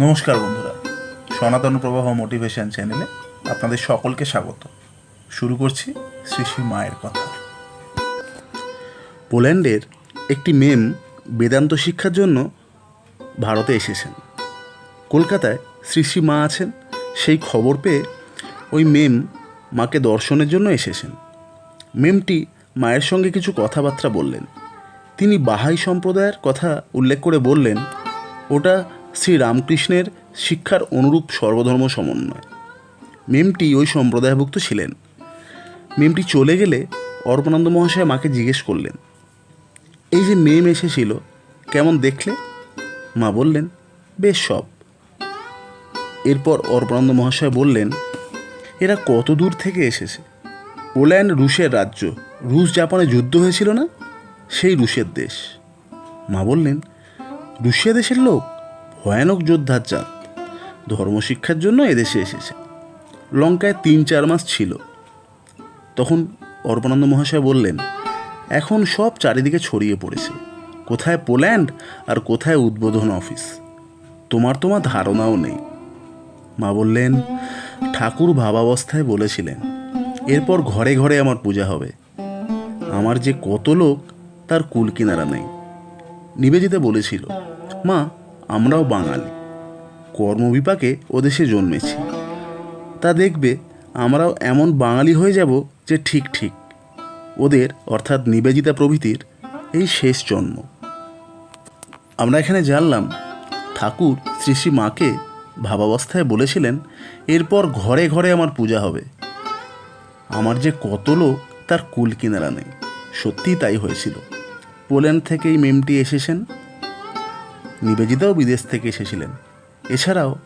নমস্কার বন্ধুরা, সনাতন প্রবাহ মোটিভেশন চ্যানেলে আপনাদের সকলকে স্বাগত। শুরু করছি শ্রী শ্রী মায়ের কথা। পোল্যান্ডের একটি মেম বেদান্ত শিক্ষার জন্য ভারতে এসেছেন। কলকাতায় শ্রী শ্রী মা আছেন, সেই খবর পেয়ে ওই মেম মাকে দর্শনের জন্য এসেছেন। মেমটি মায়ের সঙ্গে কিছু কথাবার্তা বললেন। তিনি বাহাই সম্প্রদায়ের কথা উল্লেখ করে বললেন, ওটা শ্রী রামকৃষ্ণের শিক্ষার অনুরূপ সর্বধর্ম সমন্বয়। মেমটি ওই সম্প্রদায়ভুক্ত ছিলেন। মেমটি চলে গেলে অর্পণানন্দ মহাশয় মাকে জিজ্ঞেস করলেন, এই যে মেম এসেছিল, কেমন দেখলে? মা বললেন, বেশ সব। এরপর অর্পণানন্দ মহাশয় বললেন, এরা কত দূর থেকে এসেছে? পোল্যান্ড রুশের রাজ্য, রুশ জাপানে যুদ্ধ হয়েছিল না? সেই রুশের দেশ। মা বললেন, রুশিয়া দেশের লোক? ভয়ানক যোদ্ধার জাত ধর্মশিক্ষার জন্য এদেশে এসেছে। লঙ্কায় তিন চার মাস ছিল। তখন অর্পণানন্দ মহাশয় বললেন, এখন সব চারিদিকে ছড়িয়ে পড়েছে। কোথায় পোল্যান্ড আর কোথায় উদ্বোধন অফিস। তোমার তোমার ধারণাও নেই। মা বললেন, ঠাকুর ভাবাবস্থায় বলেছিলেন, এরপর ঘরে ঘরে আমার পূজা হবে। আমার যে কত লোক, তার কুল কিনারা নেই। নিবেদিতা বলেছিল, মা আমরাও বাঙালি। কর্মবিপাকে ওদেশে জন্মেছি। তা দেখবে আমরাও এমন বাঙালি হয়ে যাব যে ঠিক ঠিক। ওদের অর্থাৎ নিবেদিতা প্রভৃতির এই শেষ জন্ম। আমরা এখানে জানলাম, ঠাকুর শ্রী শ্রী মাকে ভাবাবস্থায় বলেছিলেন, এরপর ঘরে ঘরে আমার পূজা হবে। আমার যে কত লোক, তার কুল কিনারা নেই। সত্যিই তাই হয়েছিল। পোল্যান্ড থেকেই মেমটি এসেছেন। নিবেদিতাও বিদেশ থেকে এসেছিলেন। এছাড়াও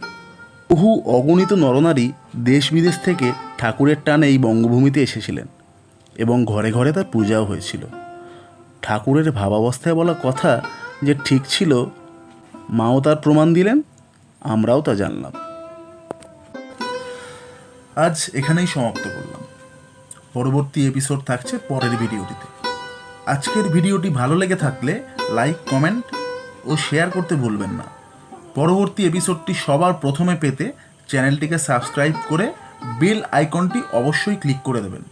বহু অগণিত নরনারী দেশ বিদেশ থেকে ঠাকুরের টানে এই বঙ্গভূমিতে এসেছিলেন এবং ঘরে ঘরে তার পূজাও হয়েছিল। ঠাকুরের ভাবাবস্থায় বলা কথা যে ঠিক ছিল, মাও তার প্রমাণ দিলেন, আমরাও তা জানলাম। আজ এখানেই সমাপ্ত করলাম। পরবর্তী এপিসোড থাকছে পরের ভিডিওটিতে। আজকের ভিডিওটি ভালো লেগে থাকলে লাইক কমেন্ট ও শেয়ার করতে ভুলবেন না। পরবর্তী এপিসোডটি সবার প্রথমে পেতে চ্যানেলটিকে সাবস্ক্রাইব করে বেল আইকনটি অবশ্যই ক্লিক করে দেবেন।